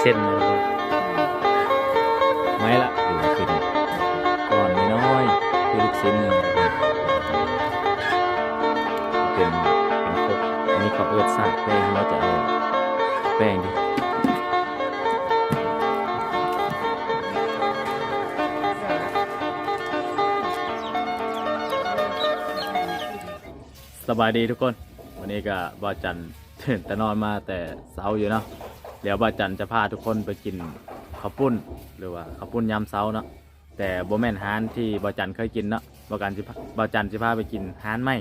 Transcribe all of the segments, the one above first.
เส้นเลยทุกคนไม้ละอยู่ขึ้นก่อนน้อยคือลูกชิ้นเลยเป็นเป็นครกอันนี้เขาเอิดซากแป้งเราจะเอาแป้งดิสบายดีทุกคน วันนี้ก็บาจันตื่นแต่นอนมาแต่เช้าอยู่เนาะ เดี๋ยวบาจันจะพาทุกคนไปกินข้าวปุ้นหรือว่าข้าวปุ้นยำเช้าเนาะแต่โบแมนฮานที่บาจันเคยกินเนาะบากันจะบาจันจะพาไปกินฮานไม่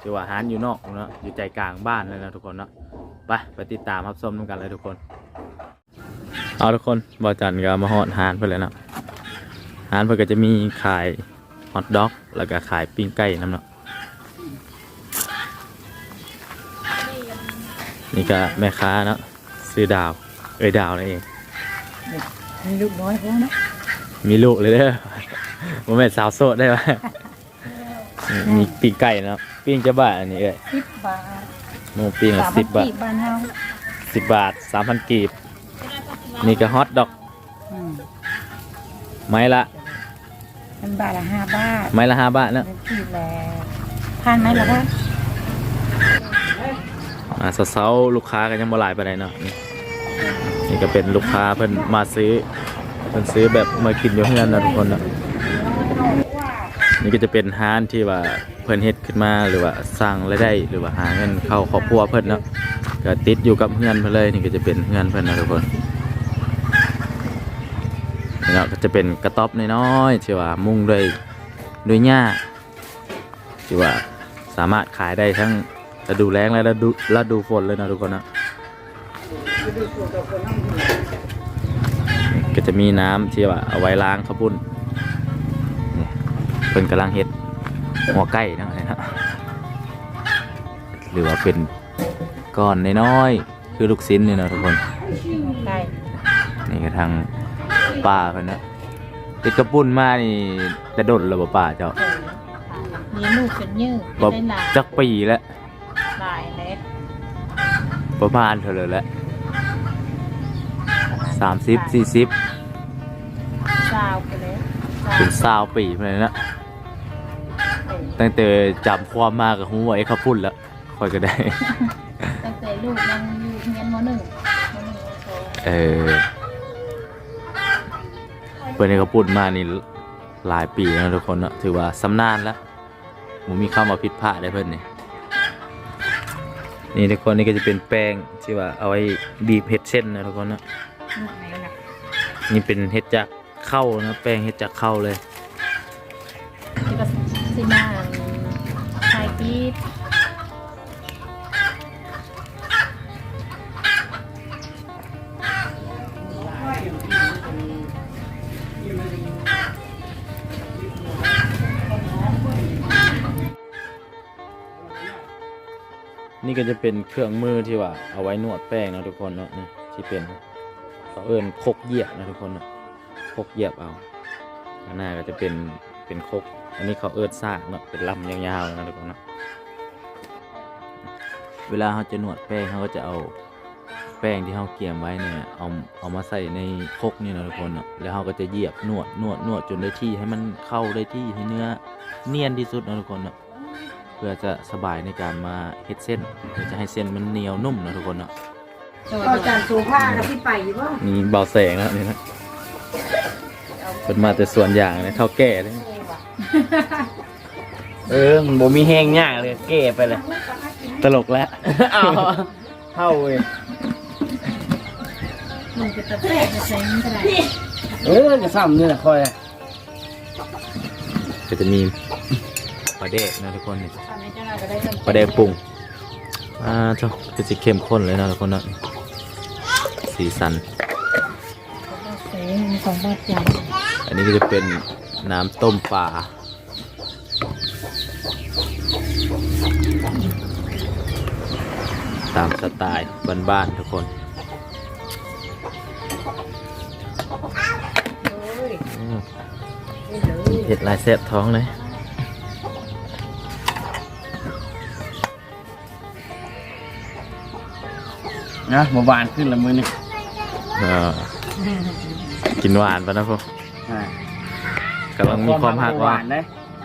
หรือว่าฮานอยู่นอกเนาะอยู่ใจกลางบ้านเลยนะทุกคนเนาะไปไปติดตามรับชมกันเลยทุกคน เอาทุกคนบาจันก็มาฮอดฮานเพื่อนเลยเนาะฮานเพื่อนก็จะมีขายฮอทด็อก แล้วก็ขายปิ้งไก่น้ำเนาะนี่ก็แม่ค้าเนาะ ซื้อดาว เอ้ยดาวนั่นเอง มีลูกน้อยเขานะมีลูกเลยเด้อผมเป็นสาวโสดได้ไหมมีปีกไก่เนาะปิ้งจะบาทอันนี้เอ้ยสิบบาทโมปิ้งละสิบบาทกีบ้านเฮาสิบบาทสามพันกีบ นี่ก็ฮอทดอก อืมไม้ละ มันบาทละห้าบาทไม้ละห้าบาทเนาะเป็นกีบแล้วผ่านไหมล่ะพ่อ อ่าเสาๆลูกค้าก็ยังบ่หลายไปไหนเนาะนี่ก็เป็นลูกค้าเพิ่นมาซื้อเพิ่นซื้อแบบมากินอยู่ที่นั่นนะทุกคนเนาะนี่ก็จะเป็นห้านที่ว่าเพิ่นเฮ็ดขึ้นมาหรือว่าสร้างรายได้หรือว่าหาเงินเข้าครอบครัวเพิ่นเนาะก็ติดอยู่กับเฮือนเพิ่นเลยนี่ก็จะเป็นเฮือนเพิ่นนะทุกคนนี่เนาะก็จะเป็นกระต๊อบน้อยๆที่ว่ามุงด้วยด้วยหญ้าที่ว่าสามารถขายได้ทั้ง ฤดูแล้งและฤดูฤดูฝนเลยนะทุกคนนะก็จะมีน้ำที่ว่าเอาไว้ล้างข้าวปุ้นเพิ่นกำลังเฮ็ดหัวไก่นะนะหรือว่าเป็นก้อนน้อยๆคือลูกชิ้นนี่นะทุกคนนี่ก็ทางป่าเพิ่นนะติดกระปุ่นมานี่แต่ดดแล้วบ่ป่าเจ้ามีลูกเป็นยืดบ่เป็นหลายจักปีแล้ว ประมาณเท่าเลยแหละสามสิบสี่สิบสาวไปแล้วถึงสาวปีไปเลยนะตั้งแต่จำความมากกับหัวาไอ้ข้าวปุ้นแล้วค่อยก็ได้ ตั้งแต่ลูกยังอยู่เรียนมหนึ่งมหนึ่งมสองเออเปิดในกระปุ่นมานี่หลายปีแล้วทุกคนเนอะถือว่าสำนานแล้วหมูมีเข้ามาผิดพลาดได้เพิ่นนี่ นี่ทุกคนนี่ก็จะเป็นแป้งที่ว่าเอาไว้บีบเห็ดเส้นนะทุกคนนะนี่เป็นเห็ดจากเข้านะแป้งเห็ดจากเข้าเลยนี่ก็สิมาไทยกีบ นี่ก็จะเป็นเครื่องมือที่ว่าเอาไว้นวดแป้งนะทุกคนเนาะนี่ที่เป็นเขาเอิ้นคกเหยียบนะทุกคนเนาะคกเหยียบเอาข้างหน้าก็จะเป็นเป็นคก อันนี้เขาเอิ้นซากเนาะเป็นลำยาวๆนะทุกคนเนาะเวลาเขาจะนวดแป้งเขาก็จะเอาแป้งที่เขาเกี่ยมไว้เนี่ยเอาเอามาใส่ในคกนี่นะทุกคนเนาะแล้วเขาก็จะเหยียบนวดนวดนวดจนได้ที่ให้มันเข้าได้ที่ให้เนื้อเนียนที่สุดนะทุกคนเนาะ พื่อจะสบายในการมาเฮ็ดเส้นเพื่อจะให้เส้นมันเหนียวนุ่มนะทุกคนเนาะเอาจานสูผ้ากับพี่ไปอยู่บ่นี่เบาแสงแล้วนี่นะเป็นมาแต่ส่วนอย่างนะเท่าแก่เลยเออมันบ่มีแห้งยากเลยเก้ไปเลยตลกแล้วเอาเข้าเว้ยมันจะตะแตกจะเซ็งเท่าไหร่เออจะซ้ำนี่แหละคอยก็จะมีป ลาเดกนะทุกคนนี่ตอนนี้เจ้าหน้าก็ได้เริ่มปลาเดกปรุงอ่าเจ้าก็จะเข้มข้นเลยนะทุกคนเนาะสีสันเซ็งมีสองบาทจ่ายอันนี้ก็จะเป็นน้ำต้มปลาตามสไตล์บ้านๆทุกคนอืมเห็ดลายแซบท้องเลย นะเมื่อวานขึ้นละมือนี่เออกินหวานปะนะพวกอ่ากำลังมีความหักหว่าวานนะ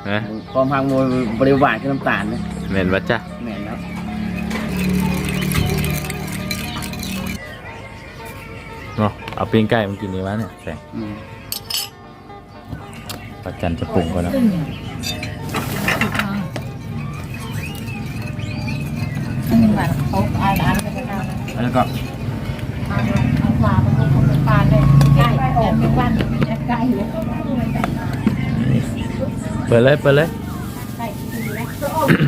นะความหักโมยบริหวานคือน้ำตาลนะเหม็นวัดจ้ะแม่นแล้วเนาะเอาปิ้งไก่มากินดีวะเนี่ยแสงอืมปัจจันจะปรุงก่อนนะอันนี้หวานเขา แล้วก็เอาเอาปลาไปลงของปลาเลยใกล้แต่ไม่วันใกล้เลยเปิดเลยเปิดเลยใกล้ดีแล้ว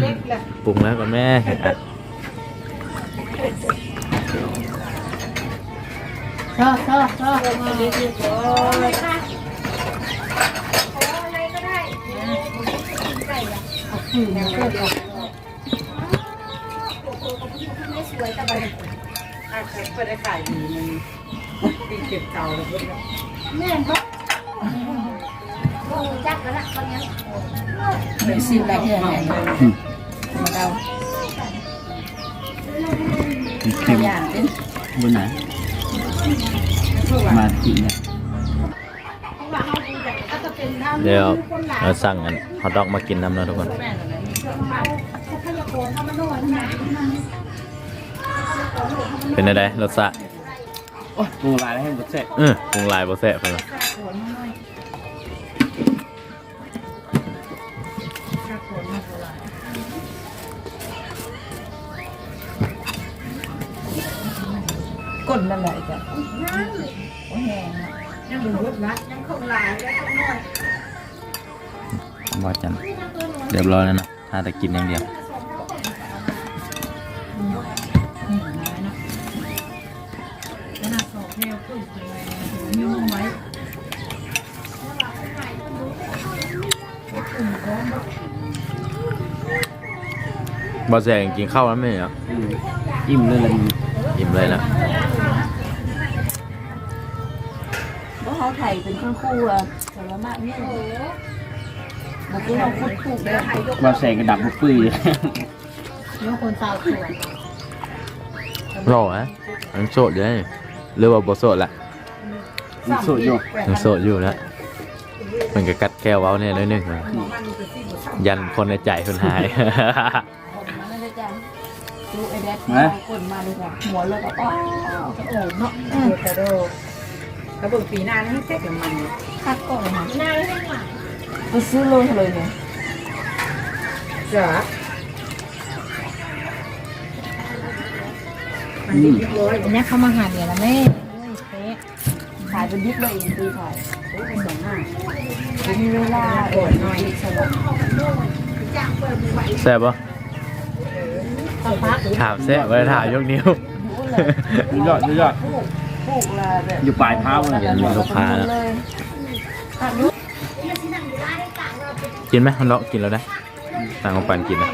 เล็กแหละปรุงแล้วกับแม่อะชอบชอบชอบเล็กเรียบร้อยค่ะเอาขืนเกิดออก อาจจะเปิดได้ขายดีมันปีเก็บเก่าเลยเพิ่นว่าเป็นซิลได้เท่าไหร่มาเดาเค็มอย่างเป็นบนไหนมากินเนี่ยเดี๋ยวเราสั่งกันฮอทดอกมากินน้ำเนาะทุกคน เป็นอะไรรสชาติโอ้ยปรุงลายแล้วให้หมดเสร็จเออปรุงลายบ่แซ่บเพิ่นว่าก้นนั่นแหละจ้ะโอ้แห้งยังดูรถนะยังคงหลายแล้วก็น้อย บ่จันเรียบร้อยแล้วนะถ้าแต่กินอย่างเดียว บ่แซ่บกินข้าวแล้วไหมเหรออืมอิ่มเลยละมึงอิ่มเลยนะเพราะเขาไถ่เป็นคู่คู่อะผลไม้เนี่ยบอกว่าเราพูดถูกเลยมาแสงกระดับบุกปื้ยเลยเรื่องคนตาสวยรอฮะยังโสดอยู่เลยหรือว่าบ่โสดละมันสดอยู่ยังโสดอยู่แล้วมันก็กัดแก้วเว้าเนี่ยน้อยหนึงนะยันคนในใจคนหาย ดูไอ้แดดก้นมาเลยจ้ะหัวเลยก็อ้าวโอ้เนาะเออแต่โดแล้วเบิ่งปีหน้านี่เซ็ตกับมันคัดก่อนนะไปซื้อเลยเลยเนี่ยจ้ะมันเรียบร้อยอันนี้เขามาหาเดี๋ยวละแม่ขายเป็นยิบเลยอีกทีขายโอ้ยสองหน้ามีเวลาโอนหน่อยสลับแซ่บปะ ถามแซ่บเวลาถามยกนิ้วรู้เลยสุดยอดสุดยอดพูกละแบบอยู่ปลายเท้าเลยยังมีลูกค้านะเลยตัดลูกกินไหมมันเลาะกินแล้วได้ต่างของปันกินนะ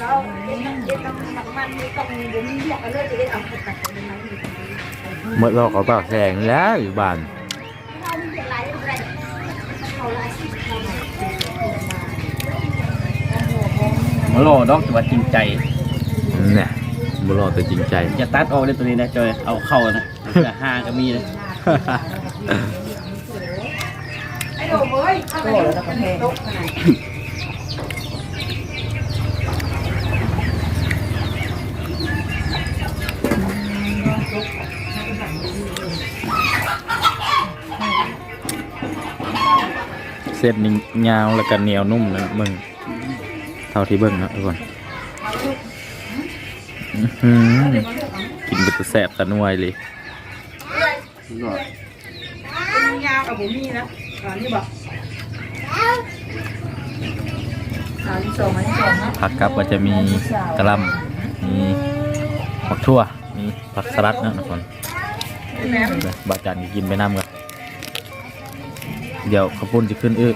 เราเอ็นเอ็นต้องมันต้องบุ้มอยากเลยจะได้เอาไปตัดเป็นไม้เมื่อเราขอปากแสงแล้วอยู่บ้านมาโลดอกแต่ว่าจริงใจเนี่ยบุรอแต่จริงใจจะตัดออกเลยตัวนี้นะจอยเอาเข้านะจะห้าก็มีเลยไอ้โดมเอ้ยเข้าไปแล้วก็แห้งตกขน เส้นนี่ยาวแล้วก็เหนียวนุ่มนะมึงเท่าที่เบิ่งนะทุกคนหือกินไปตัวแสบตะนวยเลยยาวกับผมนี่นะนี่บอกผักกับก็จะมีกระลำมีผักทั่วมีผักสลัดนะทุกคนบาจันก็กินไปน้ำกัน เดี๋ยวข้าวปุ้นจะขึ้นอึ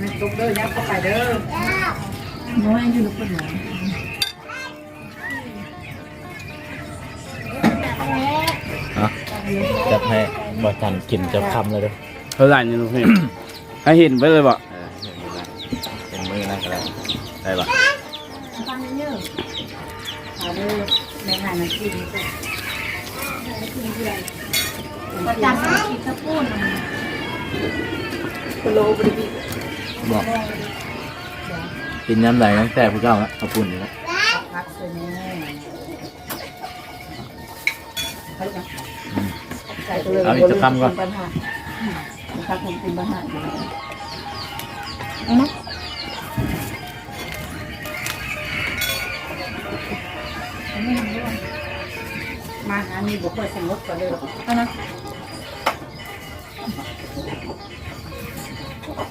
มันตกเด้อยับเข้าไปเด้อน้อยอยู่ลูกคนไหนอะให้บอจันกินจะคำเลยเด้อเท่าไหร่นี่ลูกพี่ให้เห็นไปเลยบ่เออเห็นไหมเป็นมือนั่นก็ได้ได้ปะฟังเยอะเอาเด้อแม่งานน้ำจิ้มนี่จ้ะ ประจำกินข้าวปุ้นกิโลบริบิบอกกินย้ำไหลตั้งแต่พวกเจ้าละเอาปุ่นอยู่แล้วพักเลยแม่ไปนะใจตัวเลยเอาอีกจะคำก่อนปัญหาครับผมเป็นปัญหาอยู่แล้วเอานะมาหานี่บุคคลสงบกันเลยเอานะ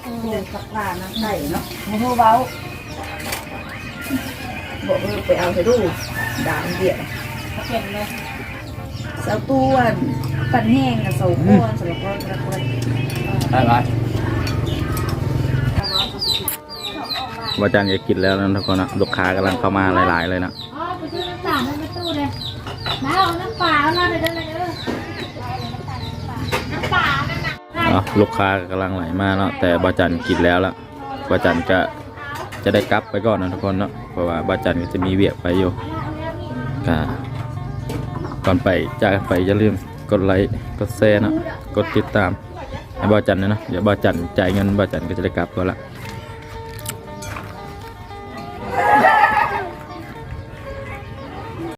เดินสักปลาน้ำไก่เนาะมาโทรเบาบอกเออไปเอาไปดูด่านเดียวเห็นเลยเสาต้วนปั่นแห้งกับเสาก้วนสำหรับคนละคนได้ปะบอจันจะกินแล้วนะทุกคนนะลูกค้ากำลังเข้ามาหลาย ๆ เลยนะอ๋อไปซื้อน้ำตาลในประตูเลยน้าเอาน้ำเปล่าเอาเลยเด้อเลยเด้อน้ำเปล่านั่น น่ะลูกค้ากำลังไหลมาเนาะแต่บาจันกินแล้วละบาจันจะจะได้กลับไปก่อนนะทุกคนเนาะเพราะว่าบาจันก็จะมีเวียกไปอยู่ก็ก่อนไปจากไปอย่าลืมกดไลค์กดแชร์นะกดติดตามให้บาจันนะเนาะเดี๋ยวบาจันจ่ายเงินบาจันก็จะได้กลับก่อนละ